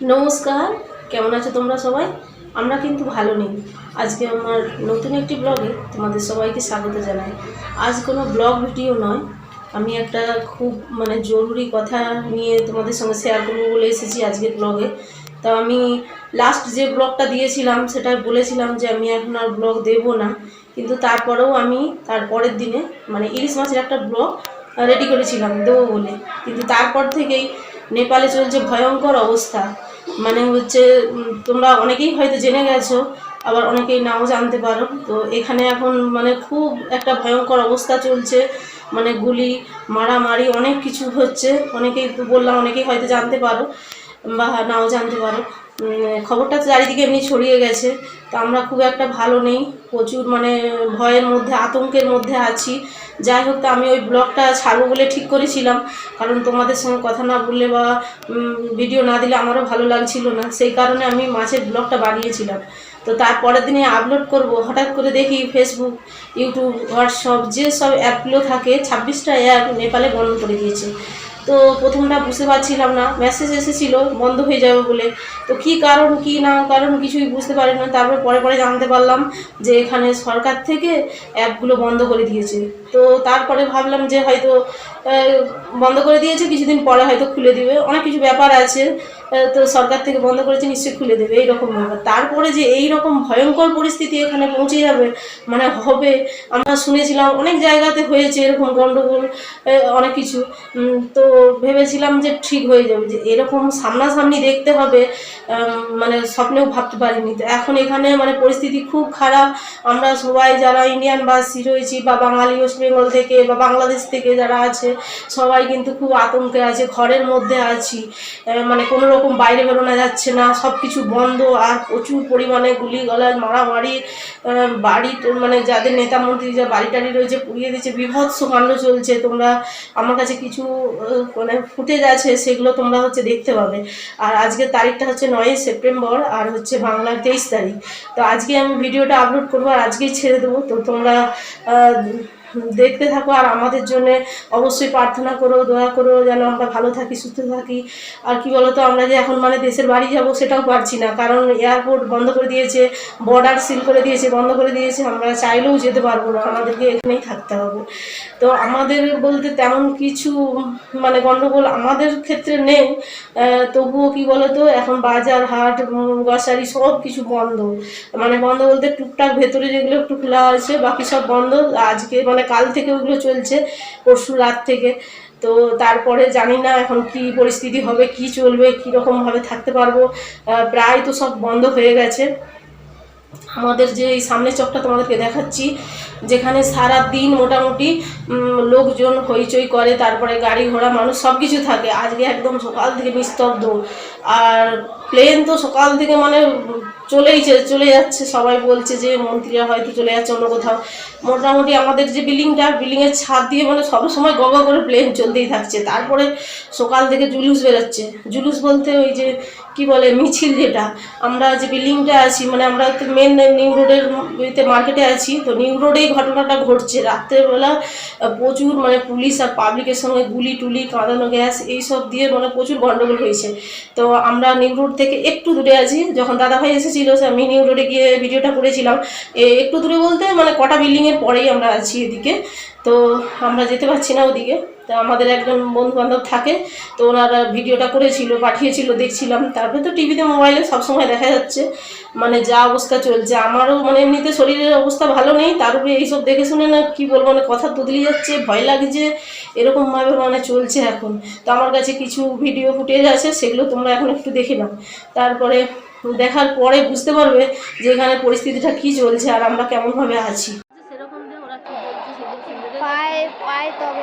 নমস্কার, কেমন আছো তোমরা সবাই? আমরা কিন্তু ভালো নেই। আজকে আমার নতুন একটি ব্লগে তোমাদের সবাইকে স্বাগত জানাই। আজ কোনো ব্লগ ভিডিও নয়। আমি একটা খুব মানে জরুরি কথা নিয়ে তোমাদের সঙ্গে শেয়ার করব বলে এসেছি আজকের ব্লগে। তো আমি লাস্ট যে ব্লগটা দিয়েছিলাম, সেটা বলেছিলাম যে আমি এখন আর ব্লগ দেবো না। কিন্তু তারপরেও আমি তার পরের দিনে মানে ইলিশ মাছের একটা ব্লগ রেডি করেছিলাম, দেবো বলে। কিন্তু তারপর থেকেই নেপালে চলছে ভয়ঙ্কর অবস্থা। মানে হচ্ছে তোমরা অনেকেই হয়তো জেনে গেছো, আবার অনেকেই নাও জানতে পারো। তো এখানে এখন মানে খুব একটা ভয়ঙ্কর অবস্থা চলছে। মানে গুলি, মারামারি অনেক কিছু হচ্ছে। অনেকেই বললাম, অনেকেই হয়তো জানতে পারো বা নাও জানতে পারো। খবরটা চারিদিকে এমনি ছড়িয়ে গেছে। তো আমরা খুব একটা ভালো নেই। প্রচুর মানে ভয়ের মধ্যে, আতঙ্কের মধ্যে আছি। যাই হোক, তো আমি ওই ব্লগটা ছাড়বো বলে ঠিক করেছিলাম। কারণ তোমাদের সঙ্গে কথা না বললে বা ভিডিও না দিলে আমারও ভালো লাগছিল না। সেই কারণে আমি মাছের ব্লগটা বানিয়েছিলাম। তো তারপরের দিনে আপলোড করব। হঠাৎ করে দেখি ফেসবুক ইউটিউব হোয়াটসঅ্যাপ যেসব অ্যাপগুলো থাকে, ছাব্বিশটা অ্যাপ নেপালে বন্ধ করে দিয়েছে। তো প্রথমটা বুঝতে পারছিলাম না। মেসেজ এসেছিল, বন্ধ হয়ে যাবে বলে। তো কি কারণ, কি না কারণ কিছুই বুঝতে পারি না তারপর পরে পরে জানতে পারলাম যে এখানে সরকার থেকে অ্যাপগুলো বন্ধ করে দিয়েছে। তো তারপরে ভাবলাম যে হয়তো বন্ধ করে দিয়েছে, কিছুদিন পরে হয়তো খুলে দিবে। অনেক কিছু ব্যাপার আছে তো সরকার থেকে বন্ধ করেছে, নিশ্চয়ই খুলে দেবে, এইরকম ব্যাপার। তারপরে যে এই রকম ভয়ঙ্কর পরিস্থিতি এখানে পৌঁছে যাবে মানে হবে, আমরা শুনেছিলাম, অনেক জায়গাতে হয়েছে এরকম গণ্ডগোল অনেক কিছু। তো ভেবেছিলাম যে ঠিক হয়ে যাবে, যে এরকম সামনাসামনি দেখতে হবে মানে স্বপ্নেও ভাবতে পারিনি। তো এখন এখানে মানে পরিস্থিতি খুব খারাপ। আমরা সবাই যারা ইন্ডিয়ান বাসী রয়েছি বা বাঙালি ওয়েস্ট বেঙ্গল থেকে বা বাংলাদেশ থেকে যারা আছে সবাই কিন্তু খুব আতঙ্কে আছে ঘরের মধ্যে আছি। মানে কোনো রকম বাইরে বেরোনো যাচ্ছে না সব কিছু বন্ধ আর প্রচুর পরিমাণে গুলি গলাজ মারামারি আহ, বাড়ি মানে যাদের নেতা মন্ত্রী যা বাড়ি টাড়ি রয়েছে পুড়িয়ে দিচ্ছে বিভৎস কাণ্ড চলছে। তোমরা আমার কাছে কিছু মানে ফুটেজ আছে সেগুলো তোমরা হচ্ছে দেখতে পাবে। আর আজকের তারিখটা হচ্ছে নয় সেপ্টেম্বর আর হচ্ছে বাংলার তেইশ তারিখ। তো আজকে আমি ভিডিওটা আপলোড করব আর আজকেই ছেড়ে দেবো। তো তোমরা দেখতে থাকো আর আমাদের জন্য অবশ্যই প্রার্থনা করো, দোয়া করো, যেন আমরা ভালো থাকি, সুস্থ থাকি। আর কি বলতো, আমরা যে এখন মানে দেশের বাড়ি যাব সেটাও পারছি না, কারণ এয়ারপোর্ট বন্ধ করে দিয়েছে বর্ডার সিল করে দিয়েছে, বন্ধ করে দিয়েছে, আমরা চাইলেও যেতে পারব না, আমাদেরকে এখানেই থাকতে হবে। তো আমাদের বলতে তেমন কিছু মানে গণ্ডগোল আমাদের ক্ষেত্রে নেই তবুও কি বলতো, এখন বাজার হাট গ্রসারি সব কিছু বন্ধ। মানে বন্ধ বলতে টুকটাক ভেতরে যেগুলো একটু খোলা আছে, বাকি সব বন্ধ। আজকে মানে কাল থেকে ওগুলো চলছে, পরশু রাত থেকে। তো তারপরে জানি না এখন কি পরিস্থিতি হবে, কি চলবে কীরকমভাবে থাকতে পারব। প্রায় তো সব বন্ধ হয়ে গেছে। আমাদের যে এই সামনের চকটা তোমাদেরকে দেখাচ্ছি, যেখানে সারা দিন মোটামুটি লোকজন হইচই করে, তারপরে গাড়ি ঘোড়া, মানুষ সব কিছু থাকে। আজকে একদম সকাল থেকে নিস্তব্ধ। আর প্লেন তো সকাল থেকে মানে চলেই চলে যাচ্ছে। সবাই বলছে যে, মন্ত্রীরা হয়তো চলে যাচ্ছে অন্য কোথাও। মোটামুটি আমাদের যে বিল্ডিংটা বিল্ডিংয়ের ছাদ দিয়ে মানে সবসময় গগা করে প্লেন চলতেই থাকছে। তারপরে সকাল থেকে জুলুস বেরোচ্ছে। জুলুস বলতে ওই যে কি বলে, মিছিল যেটা। আমরা যে বিল্ডিংটা আছি মানে আমরা তো মেন নিউ রোডের ইতে মার্কেটে আছি, তো নিউ রোডেই ঘটনাটা ঘটছে। রাত্রেবেলা প্রচুর মানে পুলিশ আর পাবলিকের সঙ্গে গুলি টুলি, কাঁদানো গ্যাস এইসব দিয়ে মানে প্রচুর গন্ডগোল হয়েছে। তো আমরা নিউ রোড থেকে একটু দূরে আছি, যখন দাদাভাই এসেছিল আমি নিউ রোডে গিয়ে ভিডিওটা করেছিলাম। একটু দূরে বলতে মানে কটা বিল্ডিংয়ের পরেই আমরা আছি এদিকে। তো আমরা যেতে পারছি না ওদিকে। তো আমাদের একজন বন্ধু বান্ধব থাকে তো ওনারা ভিডিওটা করেছিল পাঠিয়েছিল দেখছিলাম। তারপরে তো টিভিতে মোবাইলে সবসময় দেখা যাচ্ছে। মানে যা অবস্থা চলছে আমারও মানে এমনিতে শরীরের অবস্থা ভালো নেই তার উপরে এইসব দেখে শুনে না কি বলব মানে কথা তুদলি যাচ্ছে ভয় লাগছে এরকমভাবে মানে চলছে এখন। তো আমার কাছে কিছু ভিডিও ফুটেজ আছে সেগুলো তোমরা এখন একটু দেখে নাও। তারপরে দেখার পরে বুঝতে পারবে যে এখানে পরিস্থিতিটা কি চলছে আর আমরা কেমনভাবে আছি। সেরকম ওরা কি বলছে সেগুলো পায় পায় তবে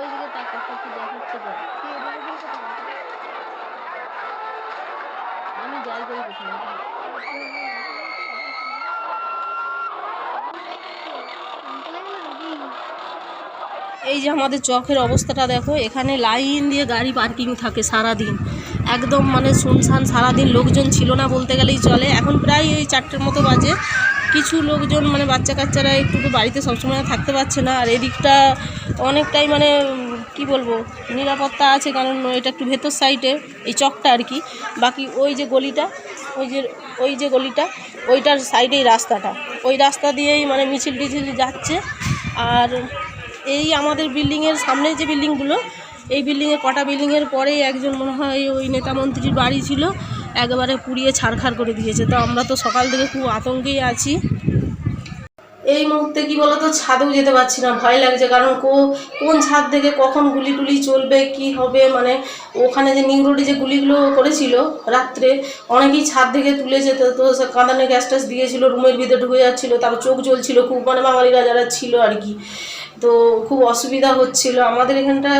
ওইদিকে তাকা একটু দেখাচ্ছে তো আমি যাই করি কোথাও এই যে আমাদের চকের অবস্থাটা দেখো এখানে লাইন দিয়ে গাড়ি পার্কিং থাকে সারা দিন একদম মানে শুনশান সারাদিন লোকজন ছিল না বলতে গেলেই চলে। এখন প্রায় এই চারটের মতো বাজে। কিছু লোকজন মানে বাচ্চা কাচ্চারা একটু বাড়িতে সবসময় থাকতে পারছে না, আর এদিকটা অনেকটাই মানে কি বলব, নিরাপত্তা আছে, কারণ এটা একটু ভেতর সাইডে এই চকটা আর কি। বাকি ওই যে গলিটা, ওই যে ওই যে গলিটা, ওইটার সাইডেই রাস্তাটা। ওই রাস্তা দিয়েই মানে মিছিল টিছিল যাচ্ছে। আর এই আমাদের বিল্ডিংয়ের সামনে যে বিল্ডিংগুলো এই বিল্ডিংয়ে কটা বিল্ডিংয়ের পরেই একজন মনে হয় ওই নেতা মন্ত্রীর বাড়ি ছিল। একেবারে পুড়িয়ে ছাড়খাড় করে দিয়েছে। তো আমরা তো সকাল থেকে খুব আতঙ্কেই আছি। এই মুহূর্তে কি বলতো, ছাদেও যেতে পারছি না, ভয় লাগছে। কারণ কো, কোন ছাদ থেকে কখন গুলি টুলি চলবে, কি হবে মানে ওখানে যে নিউ রোডে যে গুলিগুলো করেছিল রাত্রে, অনেকেই ছাদ থেকে তুলেছে তো তো কাঁদানে গ্যাস ট্যাস দিয়েছিল, রুমের ভিতরে ঢুকে যাচ্ছিল, তারপর চোখ জ্বলছিল, খুব মানে বাঙালিরা যারা ছিল আর কি। তো খুব অসুবিধা হচ্ছিল। আমাদের এখানটা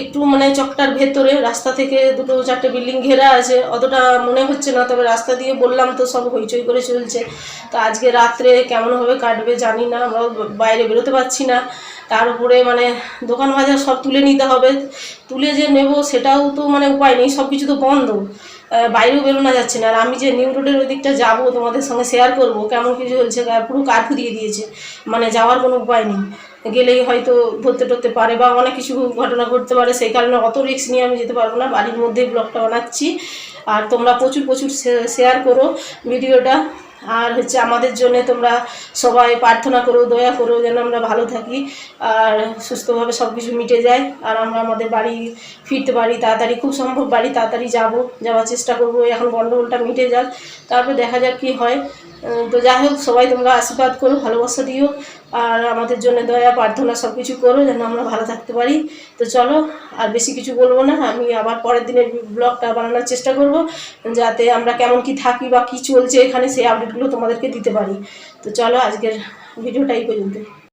একটু মানে চকটার ভেতরে, রাস্তা থেকে দুটো চারটে বিল্ডিং ঘেরা আছে। অতটা মনে হচ্ছে না, তবে রাস্তা দিয়ে বললাম তো সব হইচই করে চলছে। তো আজকে রাত্রে কেমনভাবে কাটবে জানি না, আমরা বাইরে বেরোতে পারছি না। তার উপরে মানে দোকান বাজার সব তুলে নিতে হবে। তুলে যে নেব সেটাও তো মানে উপায় নেই, সব কিছু তো বন্ধ। বাইরেও বেরোনো যাচ্ছে না। আর আমি যে নিউ রোডের ওই দিকটা যাব, তোমাদের সঙ্গে শেয়ার করব, কেমন কিছু চলছে পুরো কার্ফু দিয়ে দিয়েছে। মানে যাওয়ার কোনো উপায় নেই। গেলেই হয়তো ধরতে টরতে পারে বা অনেক কিছু ঘটনা ঘটতে পারে, সেই কারণে অত রিস্ক নিয়ে আমি যেতে পারব না। বাড়ির মধ্যেই ব্লগটা বানাচ্ছি। আর তোমরা প্রচুর প্রচুর শেয়ার করো ভিডিওটা। আর হচ্ছে আমাদের জন্য তোমরা সবাই প্রার্থনা করো, দয়া করো যেন আমরা ভালো থাকি আর সুস্থভাবে সব কিছু মিটে যায়। আর আমরা আমাদের বাড়ি ফিরতে পারি, তাড়াতাড়ি, খুব সম্ভব বাড়ি তাড়াতাড়ি যাব, যাওয়ার চেষ্টা করব, এখন গণ্ডগোলটা মিটে যাক। তারপর দেখা যাক কী হয়। তো যাই হোক, সবাই তোমরা আশীর্বাদ করো, ভালোবাসা দিও। আর আমাদের জন্য দয়া, প্রার্থনা সব কিছু করো যেন আমরা ভালো থাকতে পারি। তো চলো, আর বেশি কিছু বলব না। আমি আবার পরের দিনের ব্লগটা বানানোর চেষ্টা করব, যাতে আমরা কেমন কি থাকি বা কি চলছে এখানে সেই আপডেটগুলো তোমাদেরকে দিতে পারি। তো চলো, আজকের ভিডিওটা এই পর্যন্ত।